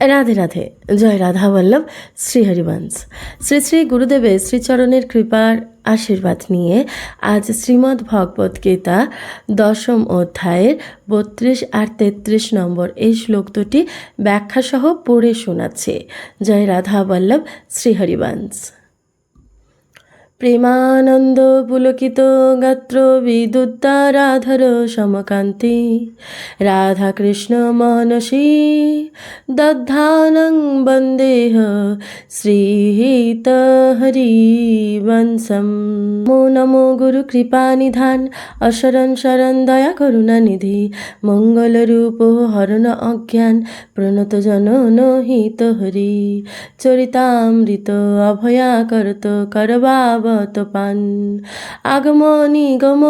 রাধে রাধে। জয় রাধা বল্লভ শ্রী হরিবংশ। শ্রী শ্রী গুরুদেবের শ্রীচরণের কৃপার আশীর্বাদ নিয়ে আজ শ্রীমদ্ ভগবত গীতা দশম অধ্যায়ের বত্রিশ আর তেত্রিশ নম্বর এই শ্লোক দুটি ব্যাখ্যাসহ পড়ে শোনাচ্ছে। জয় রাধা বল্লভ শ্রী হরিবংশ। প্রেমানন্দ পুলকিত গাত্র বিদ্যুদ্দারাধর সমকান্তি। রাধাকৃষ্ণ মনসী দদ্ধানং বন্দেহ শ্রীহিত হরিবংশম নমো নমো গুরু কৃপা নিধান, অশরণ শরণ দয়া করুণা নিধি। মঙ্গল রূপ হরণ অজ্ঞান, প্রণত জন হিত হরি। চরিতামৃত অভয়া করত করবাবত পান আগম নিগম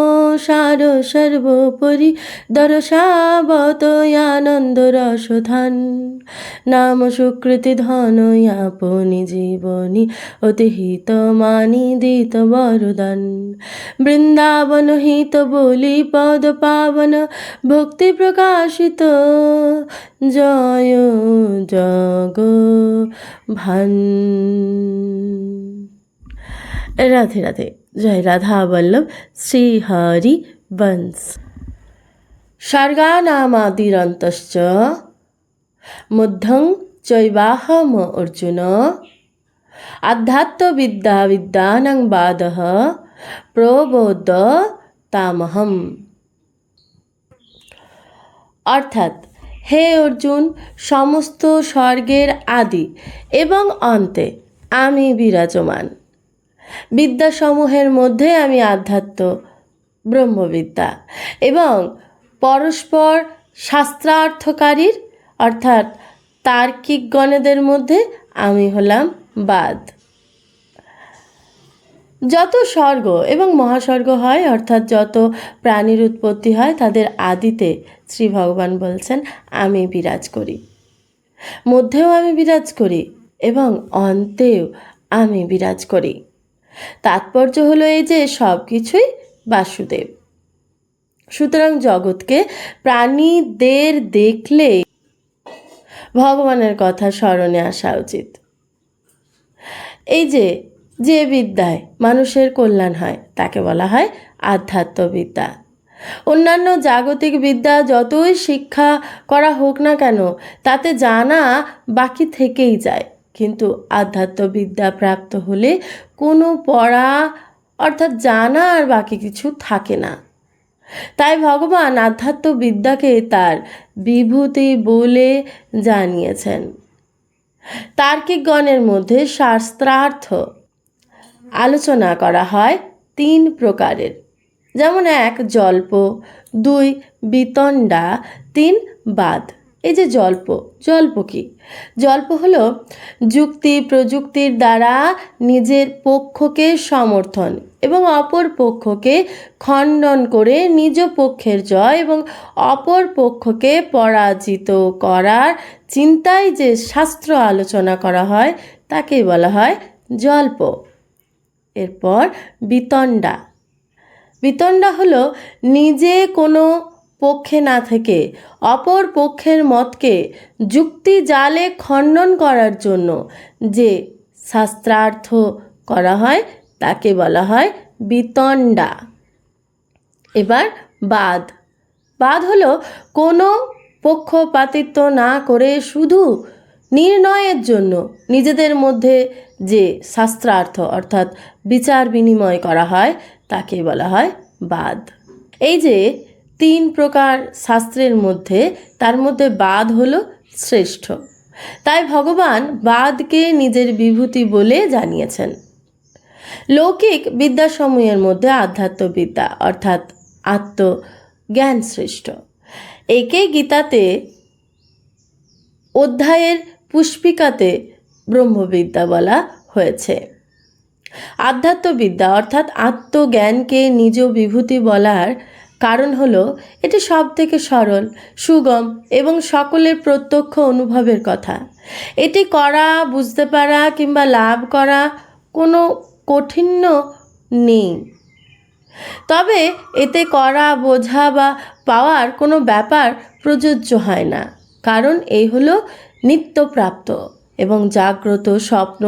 সার সর্বোপরি দর্শাবত আনন্দ রসধান। নাম সুকৃতি ধন আপনি জীবনী অতিহিত মানি দিত বরদান। বৃন্দাবন হিত বলি পদ পাবন, ভক্তি প্রকাশিত। জয় জগ ভান রাধে রাধে। জয় রাধা বল্লভ শ্রী হরি বংশ স্বর্গানামাদিরন্তশ্চ মধ্যং চৈবাহম অর্জুন। আধ্যাত্মবিদ্যা বিদ্যানাং বাদ প্রবোধ তামহম। অর্থাৎ, হে অর্জুন, সমস্ত স্বর্গের আদি এবং অন্তে আমি বিরাজমান। বিদ্যাসমূহের মধ্যে আমি আধ্যাত্ম, ব্রহ্মবিদ্যা এবং পরস্পর শাস্ত্রার্থকারীর অর্থাৎ তার্কিক গণেদের মধ্যে আমি হলাম বাদ। যত স্বর্গ এবং মহাস্বর্গ হয়, অর্থাৎ যত প্রাণীর উৎপত্তি হয়, তাদের আদিতে শ্রী ভগবান বলছেন, আমি বিরাজ করি। মধ্যেও আমি বিরাজ করি এবং অন্তেও আমি বিরাজ করি। তাৎপর্য হলো এই যে সব কিছুই বাসুদেব। সুতরাং জগৎকে প্রাণীদের দেখলে ভগবানের কথা স্মরণে আসা উচিত। এই যে যে বিদ্যায় মানুষের কল্যাণ হয়, তাকে বলা হয় আধ্যাত্মবিদ্যা। অন্যান্য জাগতিক বিদ্যা যতই শিক্ষা করা হোক না কেন, তাতে জানা বাকি থেকেই যায়। কিন্তু আধ্যাত্মবিদ্যা প্রাপ্ত হলে কোনো পড়া অর্থাৎ জানা আর বাকি কিছু থাকে না। তাই ভগবান আধ্যাত্মবিদ্যাকে তার বিভূতি বলে জানিয়েছেন। তার্কিকগণের মধ্যে শাস্ত্রার্থ আলোচনা করা হয় তিন প্রকারের। যেমন এক, জল্প, দুই, বিতণ্ডা, তিন, বাদ। এই যে জল্প জল্প কি? জল্প হলো যুক্তি প্রযুক্তির দ্বারা নিজের পক্ষকে সমর্থন এবং অপর পক্ষকে খণ্ডন করে নিজ পক্ষের জয় এবং অপর পক্ষকে পরাজিত করার চিন্তায় যে শাস্ত্র আলোচনা করা হয়, তাকেই বলা হয় জল্প। এরপর বিতণ্ডা। বিতণ্ডা হলো নিজে কোনো পক্ষে না থেকে অপর পক্ষের মতকে যুক্তি জালে খণ্ডন করার জন্য যে শাস্ত্রার্থ করা হয়, তাকে বলা হয় বিতণ্ডা। এবার বাদ। বাদ হলো কোনো পক্ষপাতিত্ব না করে শুধু নির্ণয়ের জন্য নিজেদের মধ্যে যে শাস্ত্রার্থ অর্থাৎ বিচার বিনিময় করা হয়, তাকে বলা হয় বাদ। এই যে তিন প্রকার শাস্ত্রের মধ্যে, তার মধ্যে বাদ হল শ্রেষ্ঠ। তাই ভগবান বাদকে নিজের বিভূতি বলে জানিয়েছেন। লৌকিক বিদ্যাসমূহের মধ্যে আধ্যাত্মবিদ্যা, অর্থাৎ আত্মজ্ঞান শ্রেষ্ঠ। একে গীতাতে, অধ্যায়ের পুষ্পিকাতে ব্রহ্মবিদ্যা বলা হয়েছে। আধ্যাত্মবিদ্যা, অর্থাৎ আত্মজ্ঞানকে নিজ বিভূতি বলার কারণ হলো, এটি সব থেকে সরল, সুগম এবং সকলের প্রত্যক্ষ অনুভবের কথা। এটি করা, বুঝতে পারা কিংবা লাভ করা কোনো কঠিন্য নেই। তবে এতে করা, বোঝা বা পাওয়ার কোনো ব্যাপার প্রযোজ্য হয় না। কারণ এই হলো নিত্যপ্রাপ্ত এবং জাগ্রত স্বপ্ন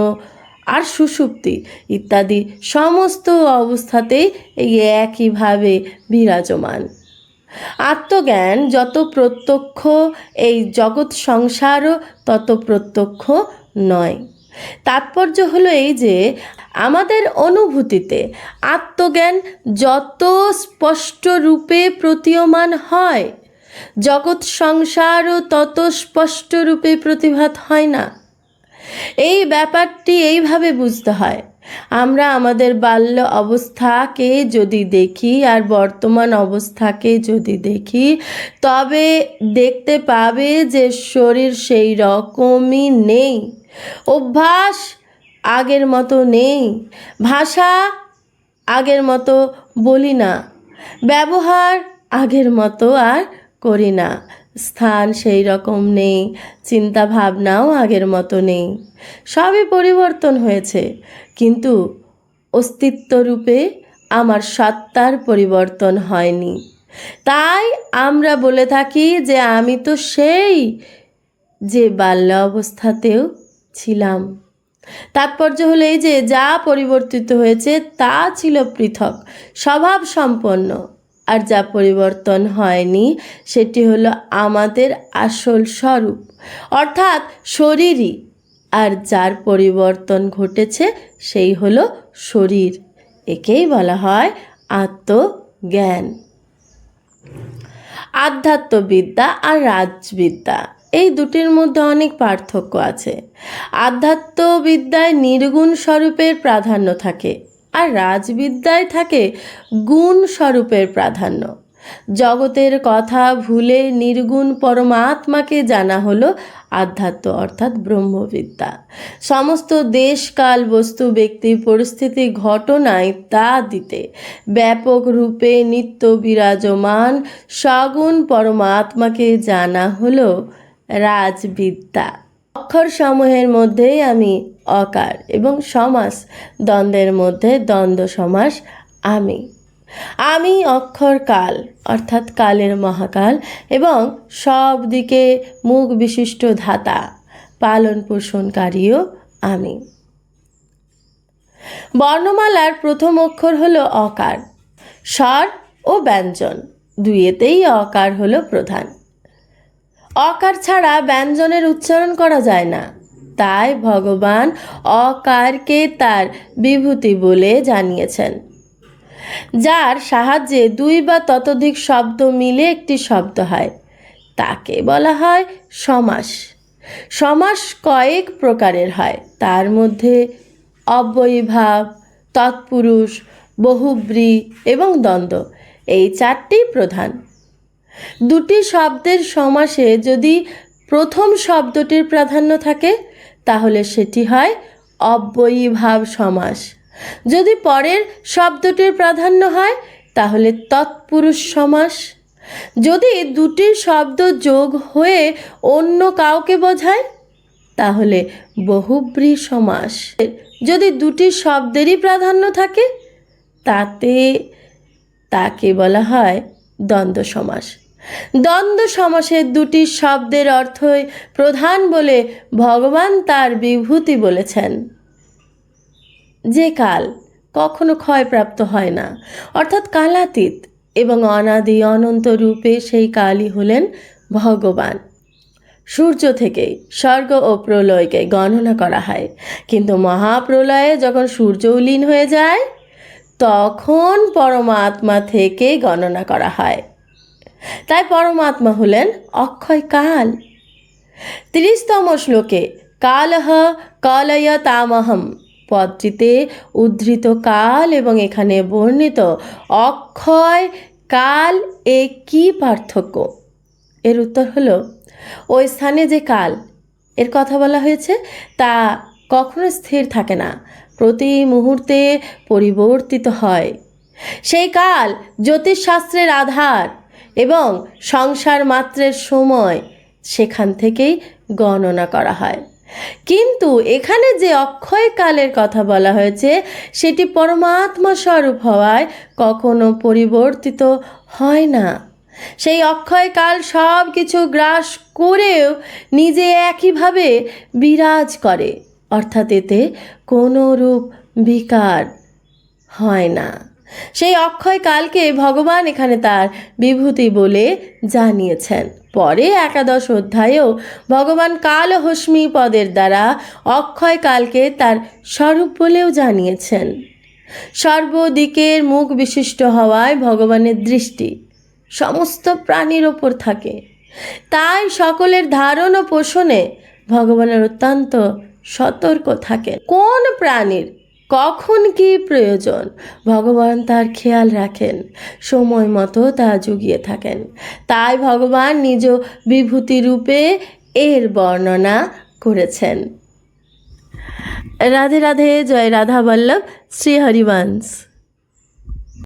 আর সুষুপ্তি ইত্যাদি সমস্ত অবস্থাতেই এই একইভাবে বিরাজমান। আত্মজ্ঞান যত প্রত্যক্ষ, এই জগৎ সংসারও তত প্রত্যক্ষ নয়। তাৎপর্য হলো এই যে, আমাদের অনুভূতিতে আত্মজ্ঞান যত স্পষ্ট রূপে প্রতীয়মান হয়, জগৎ সংসারও তত স্পষ্ট রূপে প্রতিভাত হয় না। এই ব্যাপারটি এইভাবে বুঝতে হয়। আমরা আমাদের বাল্য অবস্থাকে যদি দেখি আর বর্তমান অবস্থাকে যদি দেখি, তবে দেখতে পাবে যে শরীর সেই রকমই নেই। অভ্যাস আগের মতো নেই। ভাষা আগের মতো বলি না। ব্যবহার আগের মতো আর করি না। স্থান সেই রকম নেই, চিন্তা ভাবনাও আগের মতো নেই। সবই পরিবর্তন হয়েছে, কিন্তু অস্তিত্বরূপে আমার সত্তার পরিবর্তন হয়নি। তাই আমরা বলে থাকি যে আমি তো সেই যে বাল্য অবস্থাতেও ছিলাম। তাৎপর্য হলো এই যে যা পরিবর্তিত হয়েছে তা ছিল পৃথক স্বভাব সম্পন্ন আর যা পরিবর্তন হয়নি, সেটি হলো আমাদের আসল স্বরূপ। অর্থাৎ শরীরই। আর যার পরিবর্তন ঘটেছে, সেই হলো শরীর। একেই বলা হয় আত্মজ্ঞান। আধ্যাত্মবিদ্যা আর রাজবিদ্যা, এই দুটির মধ্যে অনেক পার্থক্য আছে। আধ্যাত্মবিদ্যায় নির্গুণ স্বরূপের প্রাধান্য থাকে। আর রাজবিদ্যায় থাকে গুণ স্বরূপের প্রাধান্য। জগতের কথা ভুলে নির্গুণ পরমাত্মাকে জানা হলো আধ্যাত্ম, অর্থাৎ ব্রহ্মবিদ্যা। সমস্ত দেশকাল বস্তু, ব্যক্তি, পরিস্থিতি, ঘটনায় তা দিতে ব্যাপক রূপে নিত্য বিরাজমান সগুণ পরমাত্মাকে জানা হলো রাজবিদ্যা। অক্ষর সমূহের মধ্যেই আমি অকার এবং সমাস দ্বন্দ্বের মধ্যে দ্বন্দ্ব সমাস আমি। আমি অক্ষর কাল, অর্থাৎ কালের মহাকাল, এবং সব দিকে মুখ বিশিষ্ট ধাতা, পালন পোষণকারীও আমি। বর্ণমালার প্রথম অক্ষর হলো অকার, স্বর ও ব্যঞ্জন, দুইয়েতেই অকার হলো প্রধান। অকার ছাড়া ব্যঞ্জনের উচ্চারণ করা যায় না। তাই ভগবান অকারকে তার বিভূতি বলে জানিয়েছেন। যার সাহায্যে দুই বা ততোধিক শব্দ মিলে একটি শব্দ হয়, তাকে বলা হয় সমাস। সমাস কয়েক প্রকারের হয়। তার মধ্যে অব্যয়ীভাব, তৎপুরুষ, বহুব্রী এবং দ্বন্দ্ব, এই চারটি প্রধান। দুটি শব্দের সমাসে যদি প্রথম শব্দটির প্রাধান্য থাকে, তাহলে সেটি হয় অব্যয়ীভাব সমাস। যদি পরের শব্দটির প্রাধান্য হয়, তাহলে তৎপুরুষ সমাস। যদি দুটি শব্দ যোগ হয়ে অন্য কাউকে বোঝায়, তাহলে বহুব্রী সমাস। যদি দুটি শব্দেরই প্রাধান্য থাকে, তাতে তাকে বলা হয় দ্বন্দ্ব সমাস। দ্বন্দ্ব সমাসের দুটি শব্দের অর্থই প্রধান বলে ভগবান তার বিভূতি বলেছেন। যে কাল কখনো ক্ষয়প্রাপ্ত হয় না। অর্থাৎ কালাতীত এবং অনাদি অনন্ত রূপে সেই কালই হলেন ভগবান। সূর্য থেকেই স্বর্গ ও প্রলয়কে গণনা করা হয়। কিন্তু মহাপ্রলয়ে যখন সূর্য লীন হয়ে যায়, তখন পরমাত্মা থেকে গণনা করা হয়। তাই পরমাত্মা হলেন অক্ষয় কাল। তিরিশতম শ্লোকে কালহ কলয় তামহম পদটিতে উদ্ধৃত কাল এবং এখানে বর্ণিত অক্ষয় কাল এ কি পার্থক্য? এর উত্তর হলো, ওই স্থানে যে কাল, এর কথা বলা হয়েছে, তা কখনো স্থির থাকে না, প্রতি মুহূর্তে পরিবর্তিত হয়। সেই কাল জ্যোতিষশাস্ত্রের আধার। এবং সংসার মাত্রের সময় সেখান থেকেই গণনা করা হয়। কিন্তু এখানে যে অক্ষয় কালের কথা বলা হয়েছে, সেটি পরমাত্মা স্বরূপ হওয়ায় কখনো পরিবর্তিত হয় না। সেই অক্ষয়কাল সব কিছু গ্রাস করেও নিজে একইভাবে বিরাজ করে, অর্থাৎ এতে কোনো রূপ বিকার হয় না। সেই অক্ষয়কালকে ভগবান এখানে তার বিভূতি বলে জানিয়েছেন। পরে একাদশ অধ্যায়েও ভগবান কালহস্মী পদের দ্বারা অক্ষয়কালকে তার স্বরূপ বলেও জানিয়েছেন। সর্বদিকের মুখ বিশিষ্ট হওয়ায় ভগবানের দৃষ্টি সমস্ত প্রাণীর ওপর থাকে। তাই সকলের ধারণ ও পোষণে ভগবানের অত্যন্ত সতর্ক থাকেন। কোন প্রাণীর কখন কি প্রয়োজন? ভগবান তার খেয়াল রাখেন, সময় মতো তা জুগিয়ে থাকেন। তাই ভগবান নিজ বিভূতি রূপে এর বর্ণনা করেছেন। রাধে রাধে, জয় রাধা বল্লভ, শ্রী হরিবংশ।